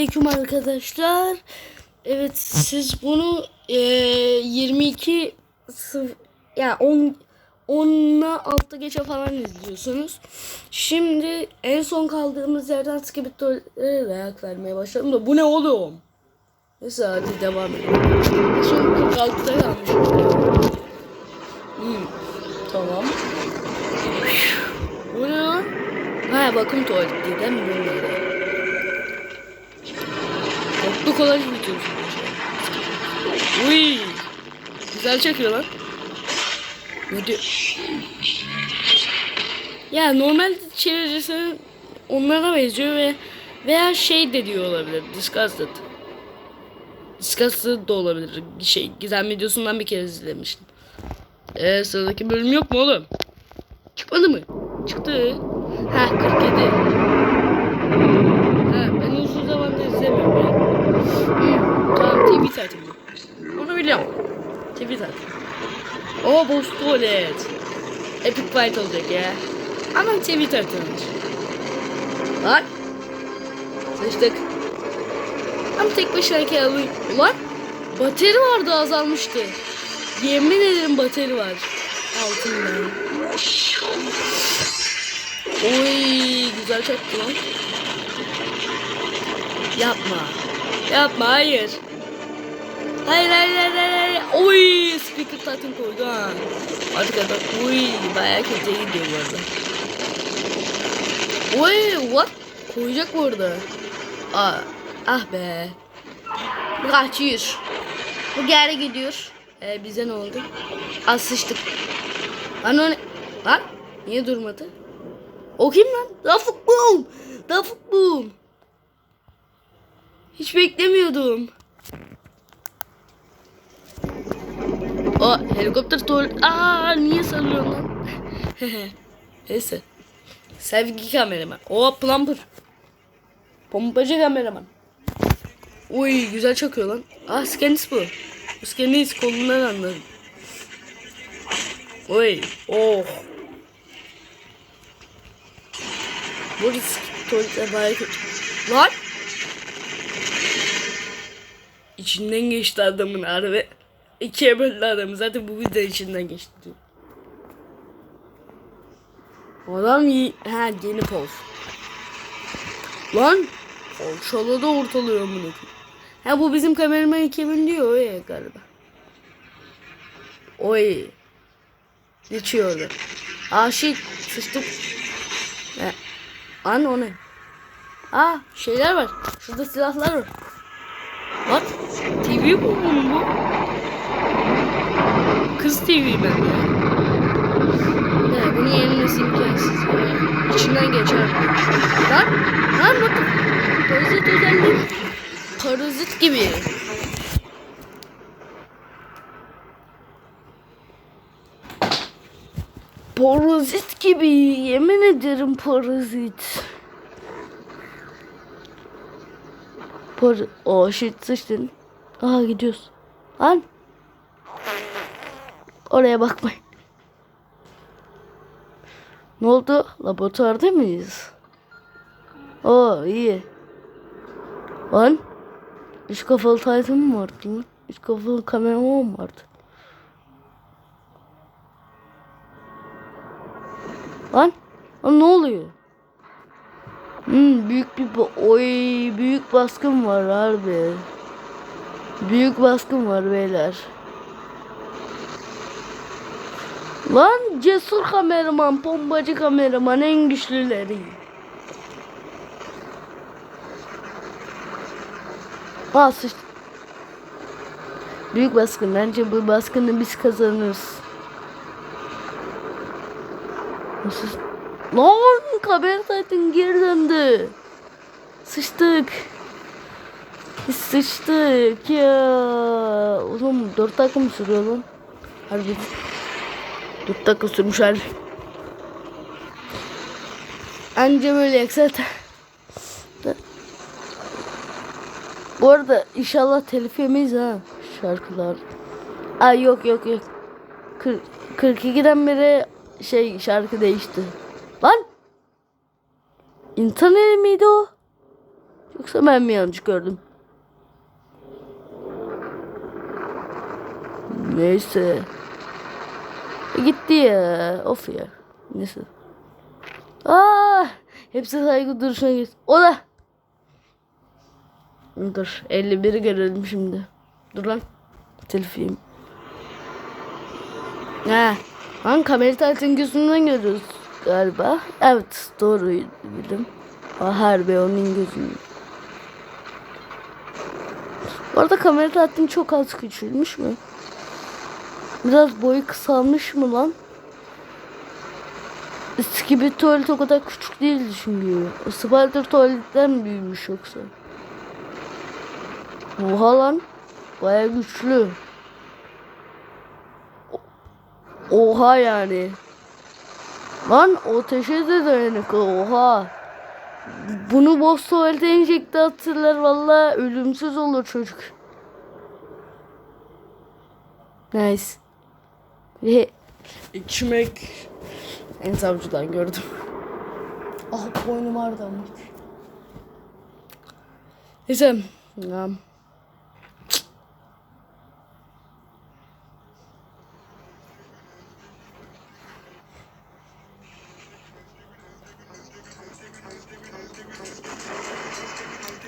Selamünaleyküm arkadaşlar. Evet siz bunu e, 22 sıf- ya 10 10'la altta geçe falan izliyorsunuz. Şimdi en son kaldığımız yerden skibitolere dayak vermeye başladım da bu ne oğlum? Neyse hadi devam edelim. Son 46'da kalmış. Hmm, tamam. Bu ne lan? Ha bakım tuvaleti değil mi? Kolaj bitiyorsun. Uy. Güzel çekiyor lan. Diyor? Ya normal çevirirsen onlara benziyor ve veya şey de diyor olabilir. Disgusted. Disgusted da olabilir. Şey, gizem videosundan bir kere izlemiştim. Ee, sıradaki bölüm yok mu oğlum? Çıkmadı mı? Çıktı. Ha 47. Ha, ben uzun zamandır izlemiyorum ya. TV tatili. Onu biliyorum. TV tatili. O boş tuvalet. Epic fight olacak ya. Ama TV tatilmiş. Lan. Sıçtık. Ama tek başına kağıdı. Ulan. Bateri vardı azalmıştı. Yemin ederim bateri var. Altında. Oy güzel çaktı lan. Yapma. Yapma hayır. Hayır hayır hayır hayır. Oy speaker tatın koydu ha. Artık adam. Oy bayağı kötü gidiyor bu arada. Oy what? Koyacak bu arada. Aa, ah be. Kaçıyor. Bu geri gidiyor. Ee, bize ne oldu? Az sıçtık. Lan o ne? Lan niye durmadı? O kim lan? Dafuk Boom. Dafuk Boom. Hiç beklemiyordum. O helikopter tuvalet. Aa niye sallıyorsun lan? Neyse. Sevgi kameraman. O plumber. Pompacı kameraman. Uy güzel çakıyor lan. Ah skenis bu. Bu skenis kolundan anladım. Oy. Oh. Burası tuvaletler bayağı kötü. Lan. İçinden geçti adamın harbi. İkiye böldü adamı. Zaten bu video içinden geçti. Adam iyi. Ha yeni poz. Lan. Orçalı da ortalıyor bunu. Ha bu bizim kameraman 2000 diyor ya galiba. Oy. Geçiyordu. Aa shit. Sıçtık. Ha. An o ne? Aa şeyler var. Şurada silahlar var. What? TV bu mu bu? Kız TV ben ya. Ne bunu yenilmesi imkansız ya. İçinden geçer. Lan lan bakın. Parazit özelliği. Parazit gibi. Parazit gibi. Yemin ederim parazit. Par oh shit sıçtın. Aha gidiyoruz. Lan. Oraya bakmayın. Ne oldu? Laboratuvarda mıyız? Oo iyi. Lan. Üç kafalı Titan mı vardı lan? Üç kafalı kameraman mı vardı? Lan. Lan ne oluyor? Hmm, büyük bir oy büyük baskın var harbi. Büyük baskın var beyler. Lan cesur kameraman, pompacı kameraman en güçlüleri. Aa sıçtı. Büyük baskın. Bence bu baskını biz kazanırız. Nasıl? Lan kamera zaten geri döndü. Sıçtık. Sıçtık ya. Oğlum 4 dakika mı sürüyor lan? Harbi. 4 dakika sürmüş harbi. Anca böyle yak zaten. Bu arada inşallah telif yemeyiz ha şarkılar. Ay yok yok yok. Kır- 42'den beri şey şarkı değişti. Lan! İnsan eli miydi o? Yoksa ben mi yanlış gördüm? Neyse. Gitti ya. Of ya. Neyse. Aa, hepsi saygı duruşuna git. O da. Dur. 51'i görelim şimdi. Dur lan. Telefiyim. Ha. Lan kamera tatilin gözünden görüyoruz galiba. Evet doğru bildim. Ha, harbi onun gözünden. Bu arada kamera tatilin çok az küçülmüş mü? Biraz boyu kısalmış mı lan? Skibidi tuvalet o kadar küçük değildi çünkü. Spider tuvaletten büyümüş yoksa. Oha lan. Baya güçlü. Oha yani. Lan ateşe de dayanık. Oha. Bunu boss tuvalete enjekte atırlar valla ölümsüz olur çocuk. Nice. Ve içmek en savcıdan gördüm. Ah boynum ağrıdı ama. Neyse. Ya.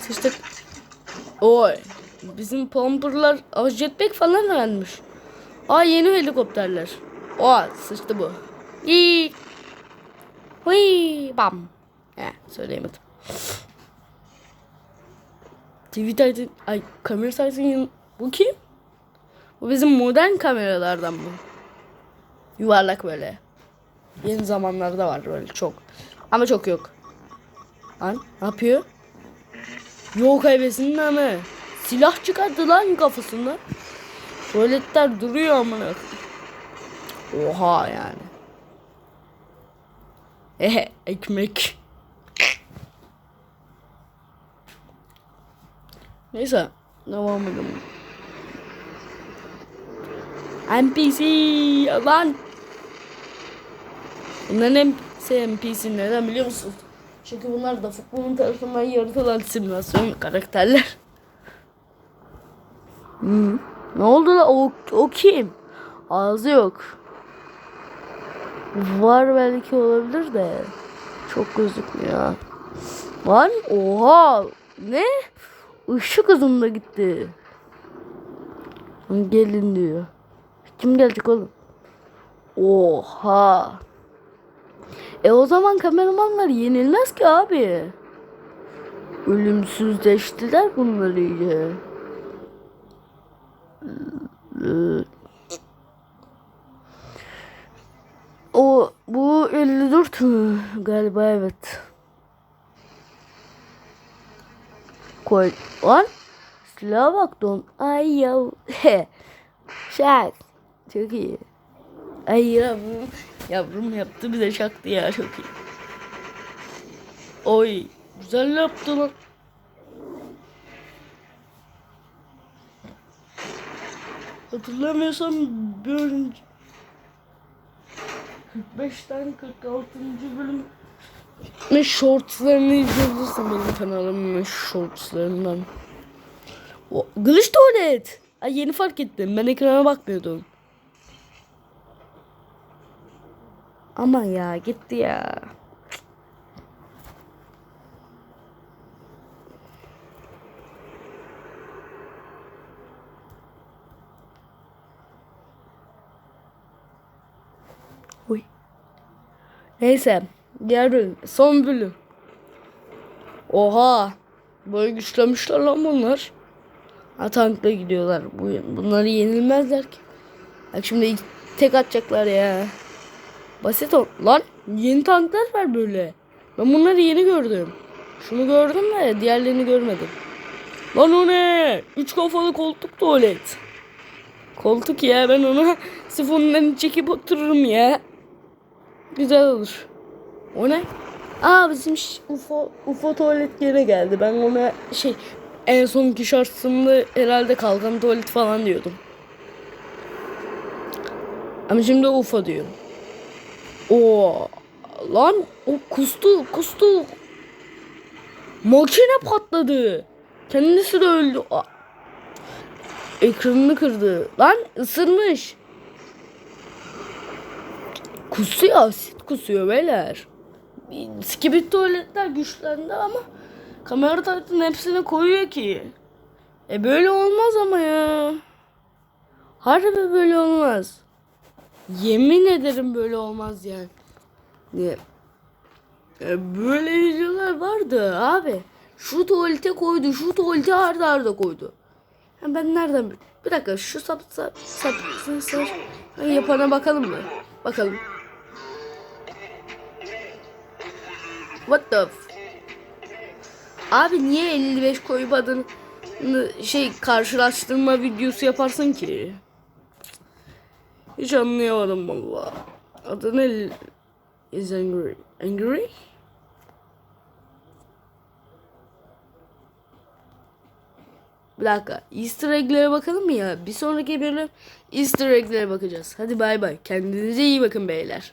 Sıçtık. Oy. Bizim pomperlar jetpack falan öğrenmiş. Aa yeni helikopterler. Oha sıçtı bu. İyi. Huy bam. He söyleyemedim. TV Titan, ay kamera Titan bu kim? Bu bizim modern kameralardan bu. Yuvarlak böyle. Yeni zamanlarda var böyle çok. Ama çok yok. Lan ne yapıyor? Yok kaybesinin ama. Silah çıkardı lan kafasından. Tuvaletler duruyor amına. Oha yani. Ehe ekmek. Neyse devam edelim. NPC lan. Bunların hepsi NPC neden biliyor musun? Çünkü bunlar da futbolun tarafından yaratılan simülasyon karakterler. Hmm. Ne oldu la? O, o kim? Ağzı yok. Var belki olabilir de. Çok gözükmüyor. Lan oha. Ne? Işık hızında gitti. Gelin diyor. Kim gelecek oğlum? Oha. E o zaman kameramanlar yenilmez ki abi. Ölümsüzleştiler bunları iyice. O bu 54 mü? Galiba evet. Koy. Lan. Silaha bak don. Ay. He. Şak. Çok iyi. Ay yavrum. Yavrum yaptı bize şaktı ya çok iyi. Oy. Güzel yaptı lan. Hatırlamıyorsam bir önce 45'ten 46. bölüm ne shortslarını izleyebilirsin benim kanalımın shortslarından. O, Glitch tuvalet. Ay yeni fark ettim. Ben ekrana bakmıyordum. Ama ya gitti ya. Uy. Neyse. Diğer bölüm. Son bölüm. Oha. Böyle güçlenmişler lan bunlar. Ha tankla gidiyorlar. Bu, bunları yenilmezler ki. Bak şimdi tek atacaklar ya. Basit ol. Lan yeni tanklar var böyle. Ben bunları yeni gördüm. Şunu gördüm de diğerlerini görmedim. Lan o ne? Üç kafalı koltuk tuvalet. Koltuk ya ben ona sifonundan çekip otururum ya. Güzel olur. O ne? Aa bizim UFO, UFO tuvalet gene geldi. Ben ona şey en sonki şartında herhalde kalkan tuvalet falan diyordum. Ama şimdi UFO diyorum. Oo lan o kustu kustu. Makine patladı. Kendisi de öldü. Aa. Ekranını kırdı. Lan ısırmış. Kusuyor asit kusuyor beyler. Skibit tuvaletler güçlendi ama kamera taktığın hepsine koyuyor ki. E böyle olmaz ama ya. Harbi böyle olmaz. Yemin ederim böyle olmaz yani. E böyle videolar vardı abi. Şu tuvalete koydu, şu tuvalete arda arda koydu. Ha ben nereden Bir dakika şu sap sap sap sap, sap. Yapana bakalım mı? Bakalım. What the f- Abi niye 55 koyup adını şey karşılaştırma videosu yaparsın ki? Hiç anlayamadım valla. Adı ne? Is angry. Angry? Bir dakika. Easter egg'lere bakalım mı ya? Bir sonraki bölüm Easter egg'lere bakacağız. Hadi bay bay. Kendinize iyi bakın beyler.